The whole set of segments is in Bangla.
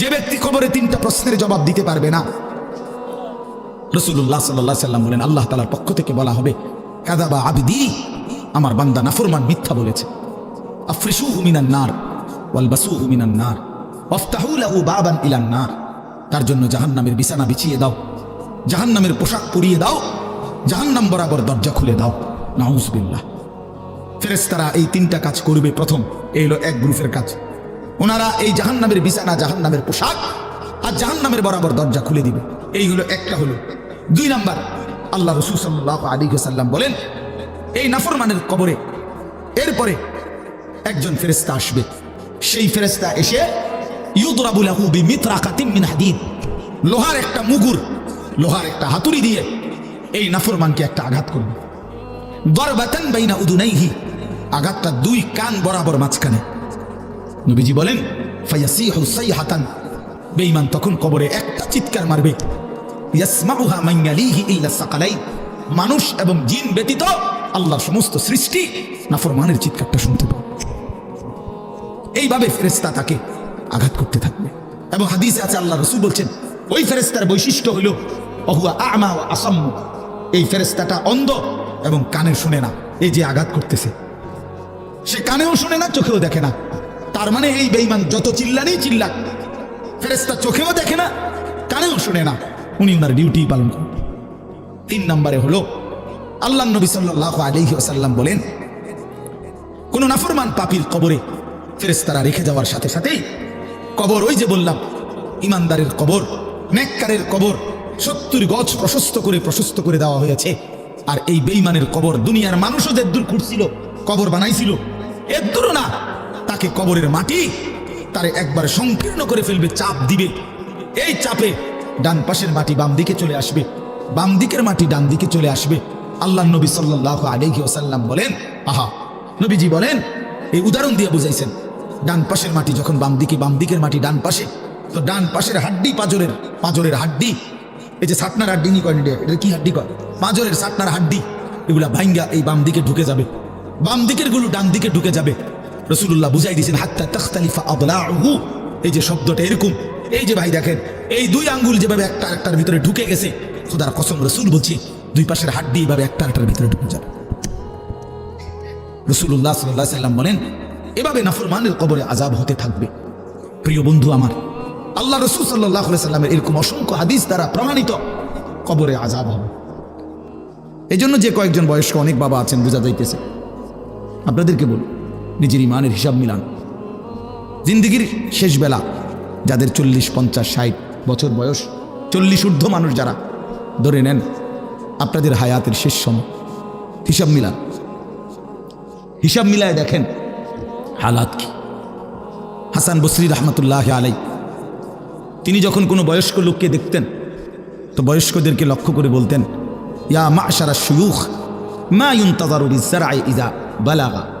যে ব্যক্তি কবরে তিনটা প্রশ্নের জবাব দিতে পারবে না। রসুল্লাহ সাল্লাহ সাল্লাম বলেন, আল্লাহ তালার পক্ষ থেকে বলা হবে, কাদাবা আবিদি, আমার বান্দা নাফরমান মিথ্যা বলেছে। আফ্রিসু হুমিনান নার ওয়ালবাসু হুমিনান নার অফতাহু বাবান ইলান নার। তার জন্য জাহান্নামের বিছানা বিছিয়ে দাও, জাহান্নামের পোশাক পরিয়ে দাও, জাহান্নাম বরাবর দরজা খুলে দাও। নাউজবিল্লাহ। ফেরেস্তারা এই তিনটা কাজ করবে প্রথম, এই হলো এক গ্রুপের কাজ। ওনারা এই জাহান্নামের বিছানা জাহান্নামের পোশাক আর জাহান্নামের বরাবর দরজা খুলে দিবে। এই হলো একটা হলো। দুই নাম্বার, আল্লাহ রসুল সাল্লাহ আলী সাল্লাম বলেন, এই নাফরমানের কবরে এরপরে একজন ফেরেস্তা আসবে। সেই ফেরেস্তা এসে ইউদরাবুলাহু বিমিত্রাকাতিম মিন হাদিদ, লোহার একটা মুগুর, লোহার একটা হাতুড়ি দিয়ে এই নাফরমানকে একটা আঘাত করবে। দরবাতান বাইনা উদুনাইহি, আঘাতটা দুই কান বরাবর মাঝখানে। নবীজি বলেন সাইহাতান। বেঈমান তখন কবরে একটা চিৎকার মারবে। মান মানুষ এবং জিন ব্যতীত আল্লাহর সমস্ত সৃষ্টি নাফরমানের চিৎকারটা শুনতে পাবে। এইভাবে ফেরেস্তা তাকে আঘাত করতে থাকবে। এবং হাদিসে আছে আল্লাহ রসুল বলছেন, ওই ফেরেস্তার বৈশিষ্ট্য হলো অহুয়া আমা আসাম্য এই ফেরেস্তাটা অন্ধ এবং কানে শুনে না, এই যে আঘাত করতেছে। সে কানেও শুনে না, চোখেও দেখে না। তার মানে এই বেইমান যত চিল্লানি চিল্লাক ফেরেস্তা চোখেও দেখে না, কানেও শুনে না। উনি ওনার ডিউটি পালন করেন। তিন নম্বরে হলো, আল্লাহ নবী সাল্লাহ আলহি আসাল্লাম বলেন, কোন নাফরমান পাপির কবরে ফেরেস্তারা রেখে যাওয়ার সাথে সাথেই কবর, ওই যে বললাম, ইমানদারের কবর, নেককারের কবর, সত্তর গজ প্রশস্ত করে প্রশস্ত করে দেওয়া হয়েছে। আর এই বেইমানের কবর দুনিয়ার মানুষও যে দূর খুঁড়ছিল, কবর বানাইছিল এর দূর না। তাকে কবরের মাটি তারে একবার সংকীর্ণ করে ফেলবে, চাপ দিবে। এই চাপে ডান পাশের মাটি বাম দিকে চলে আসবে, বাম দিকের মাটি ডান দিকে চলে আসবে। আল্লাহ নবী সাল্লাহ আলহি ওসাল্লাম বলেন, আহা, নবীজি বলেন, এই উদাহরণ দিয়ে বুঝাইছেন, ডান পাশের মাটি যখন বাম দিকে, বাম দিকের মাটি ডান পাশে, তো ডান পাশের হাড্ডি পাজরের পাজরের হাড্ডি, এই যে সাতনার হাড্ডি নি কয় এটা কি হাড্ডি কয়? পাজরের সাতনার হাড্ডি, এগুলা ভাইঙ্গা এই বাম দিকে ঢুকে যাবে, বাম দিকেরগুলো ডান দিকে ঢুকে যাবে। রসুল্লাহ বুঝাই দিয়েছেন, হাত্তা তখতালিফা আবলাহু এই যে শব্দটা এরকম, এই যে ভাই দেখেন, এই দুই আঙ্গুল যেভাবে একটা একটার ভিতরে ঢুকে গেছে, খোদার কসম রসুল বলছি, দুই পাশের হাড্ডি এইভাবে একটা একটার ভিতরে ঢুকে যাবে। রসুল্লাহ সাল্লাহ সাল্লাম বলেন, এভাবে নাফরমানের কবরে আজাব হতে থাকবে। প্রিয় বন্ধু আমার, আল্লাহ রসুল সাল্লাহ সাল্লামের এরকম অসংখ্য হাদিস দ্বারা প্রমাণিত কবরে আজাব হবে। এই জন্য যে কয়েকজন বয়স্ক অনেক বাবা আছেন, বোঝা যাইতেছে। আপনাদেরকে বল নিজের ইমানের হিসাব মিলান। জিন্দগির শেষ বেলা, যাদের চল্লিশ, পঞ্চাশ, ষাট বছর বয়স, চল্লিশ ঊর্ধ্ব মানুষ যারা, ধরে নেন আপনাদের হায়াতের শেষ সময়। হিসাব মিলান। হিসাব মিলায় দেখেন হালাত কি। হাসান বসরি রহমতুল্লাহ আলাই তিনি যখন কোনো বয়স্ক লোককে দেখতেন, তো বয়স্কদেরকে লক্ষ্য করে বলতেন, ইয়া মা সারা সুয়ুখ মা ইউন তাজারুর ইজারায় ইজা বালাগা।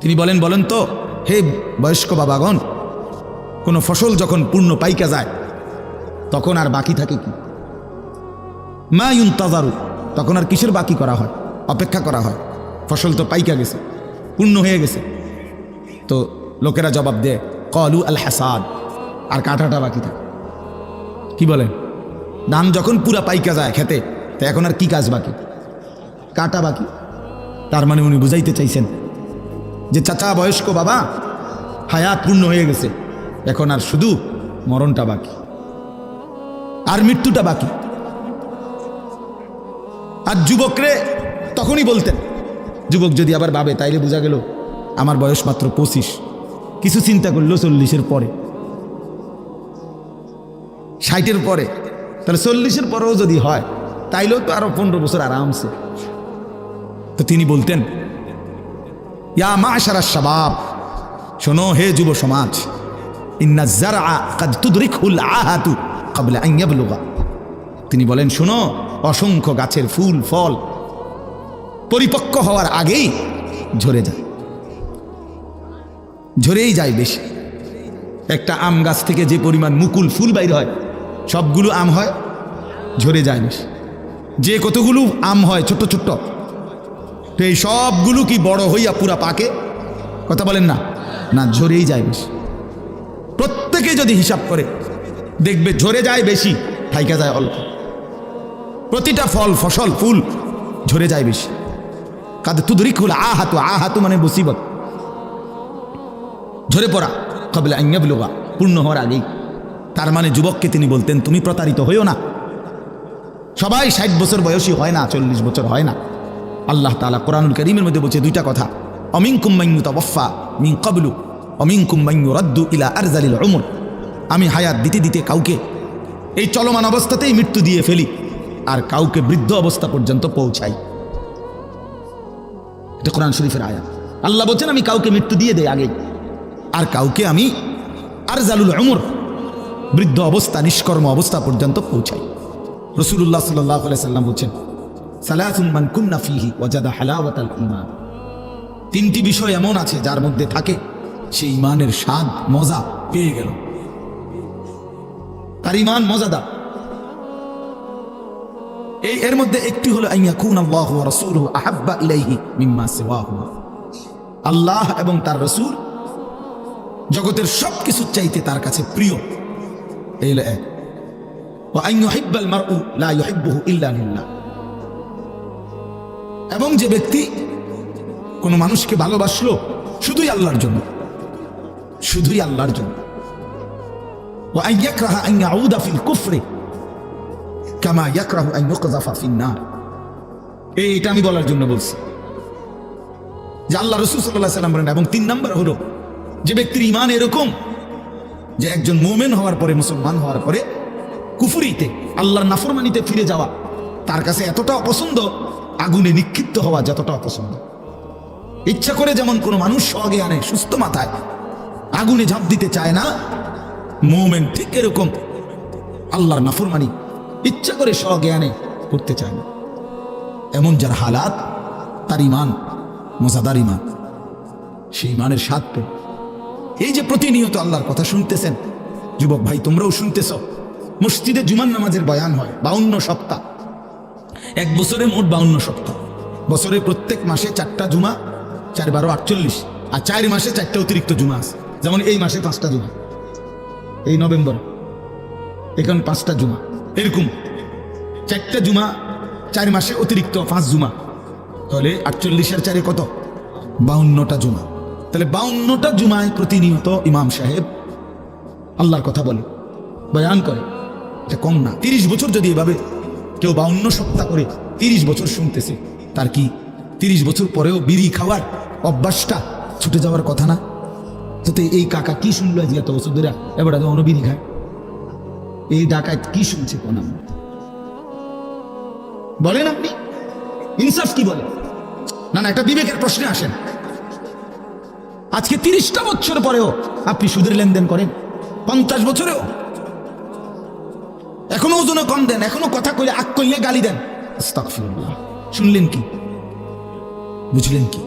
তিনি বলেন বলেন তো, হে বয়স্ক বাবাগণ, কোনো ফসল যখন পূর্ণ পাইকা যায়, তখন আর বাকি থাকে কি? মা ইউন তাজারু তখন আর কিসের বাকি করা হয়? অপেক্ষা করা হয়। ফসল তো পাইকা গেছে, পূর্ণ হয়ে গেছে। তো লোকেরা জবাব দেয়, কলু আল হাসাদ আর কাঁটাটা বাকি থাকে। কি বলেন ধান যখন পুরা পাইকা যায় খেতে, তো এখন আর কি কাজ বাকি? কাটা বাকি তার মানে উনি বুঝাইতে চাইছেন যে চাচা বয়স্ক বাবা, হায়াত পূর্ণ হয়ে গেছে। এখন আর শুধু মরণটা বাকি। আর মৃত্যুটা বাকি। আর যুবকরে তখনই বলতেন, যুবক যদি আবার ভাবে তাইলে বোঝা গেল আমার বয়স মাত্র পঁচিশ। কিছু চিন্তা করল চল্লিশের পরে। ষাটের পরে। তাহলে চল্লিশের পরেও যদি হয়, তাইলেও তো আরও পনেরো বছর আরামসে। তো তিনি বলতেন ইয়া মা সারা শোনো, হে যুব সমাজ তিনি বলেন, শোনো, অসংখ্য গাছের ফুল, ফল পরিপক্ক হওয়ার আগেই ঝরে যায়। ঝরেই যায় বেশি। একটা আম গাছ থেকে যে পরিমাণ মুকুল ফুল বাইর হয়, সবগুলো আম হয়, ঝরে যায় বেশি। যে কতগুলো আম হয়, ছোট্ট ছোট্ট তো এই সবগুলো কি বড় হইয়া পুরা পাকে? কথা বলেন না। না, ঝরেই যায় বেশি। প্রত্যেকে যদি হিসাব করে, দেখবে ঝরে যায় বেশি, ঠাইকা যায় অল্প। প্রতিটা ফল, ফসল, ফুল ঝরে যায় বেশি। কাদের তুদরিক হল আহাতু হাতু মানে মুসিবত। ঝরে পড়া, কবলে আইয়াবলুগা পূর্ণ হওয়ার আগেই। তার মানে যুবককে তিনি বলতেন, তুমি প্রতারিত হইও না। সবাই ষাট বছর বয়সী হয় না, চল্লিশ বছর হয় না। আল্লাহ তালা কোরআনুল করিমের মধ্যে বলছে দুইটা কথা। অমিন কুম্মাইনু তবফা মিন কবলু অমিন কুম্মাইনু রদ্দু ইলা আরজালিল উমর। আমি হায়াত দিতে দিতে কাউকে এই চলমান অবস্থাতেই মৃত্যু দিয়ে ফেলি আর কাউকে বৃদ্ধ অবস্থা পর্যন্ত পৌঁছাই। এটা কোরআন শরীফের আয়াত। আল্লাহ বলছেন, আমি কাউকে মৃত্যু দিয়ে দেই আগে আর কাউকে আমি আর জালুল উমর, বৃদ্ধ অবস্থা, নিষ্কর্ম অবস্থা পর্যন্ত পৌঁছাই। রসুল্লাহ সাল্লাহ সাল্লাম বলছেন তিনটি বিষয় এমন আছে যার মধ্যে থাকে, সে ইমানের স্বাদ, মজা পেয়ে গেল। তার ইমান মজাদা এই, এর মধ্যে একটি হলো আইয়া খুন আল্লাহ রসুল আল্লাহ এবং তার রসুল জগতের সব কিছু চাইতে তার কাছে প্রিয়। এই হলো এক। ইল্লা এবং যে ব্যক্তি কোনো মানুষকে ভালোবাসলো, শুধুই আল্লাহর জন্য। শুধুই আল্লাহর জন্য। ও কুফরে না এই এটা আমি বলার জন্য বলছি। যে আল্লাহ সাল্লাম এবং তিন নাম্বার হলো, যে ইমান এরকম যে একজন মোমেন হওয়ার পরে, মুসলমান হওয়ার পরে কুফুরিতে, আল্লাহর নাফরমানিতে ফিরে যাওয়া তার কাছে এতটা অপছন্দ আগুনে নিক্ষিপ্ত হওয়া যতটা অপছন্দ। ইচ্ছা করে যেমন কোনো মানুষ সগে আনে সুস্থ মাথায়, আগুনে ঝাঁপ দিতে চায় না, মোমেন ঠিক এরকম আল্লাহর নাফরমানি ইচ্ছা করে আনে, করতে চায় না। এমন যার হালাত, তার ইমান মজাদার ইমান সেই ইমানের স্বাদ পেয়ে এই যে প্রতিনিয়ত আল্লাহর কথা শুনতেছেন, যুবক ভাই তোমরাও শুনতেছ, মসজিদে জুমান নামাজের বয়ান হয়, বাউন্ন সপ্তাহ। এক বছরে মোট বাউন্ন সপ্তাহ। বছরে প্রত্যেক মাসে চারটা জুমা, চার বারো আটচল্লিশ, আর চার মাসে চারটা অতিরিক্ত জুমা আছে। যেমন এই মাসে পাঁচটা জুমা। এই নভেম্বর এখানে পাঁচটা জুমা। এরকম। চারটা জুমা, চার মাসে অতিরিক্ত পাঁচ জুমা। তাহলে আটচল্লিশের চারে কত? বাউন্নটা জুমা। তাহলে বাউন্নটা জুমায় প্রতিনিয়ত ইমাম সাহেব আল্লাহর কথা বলে, বয়ান করে। এটা কম না। তিরিশ বছর যদি এভাবে কেউ বাউন্ন সপ্তাহ করে তিরিশ বছর শুনতেছে। তার কি তিরিশ বছর পরেও বিড়ি খাওয়ার অভ্যাসটা ছুটে যাওয়ার কথা না? তো এই কাকা কি শুনলো আজকে এত বছর ধরে? এবার অন্য বিড়ি খায়। এই ডাকাত কি শুনছে কোন বলেন আপনি। ইনসাফ কি বলে? না না, একটা বিবেকের প্রশ্নে আসেন। আজকে তিরিশটা বছর পরেও আপনি সুদের লেনদেন করেন, পঞ্চাশ বছরেও এখনও ওজনে কম দেন, এখনও কথা কইলে আক কইলে গালি দেন। শুনলেন কি? বুঝলেন কি?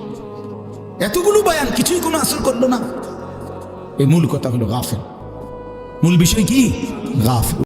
এতগুলো বয়ান কিছুই কোনো আসর করল না। এই মূল কথা হলো গাফেল। মূল বিষয় কি? গাফেল।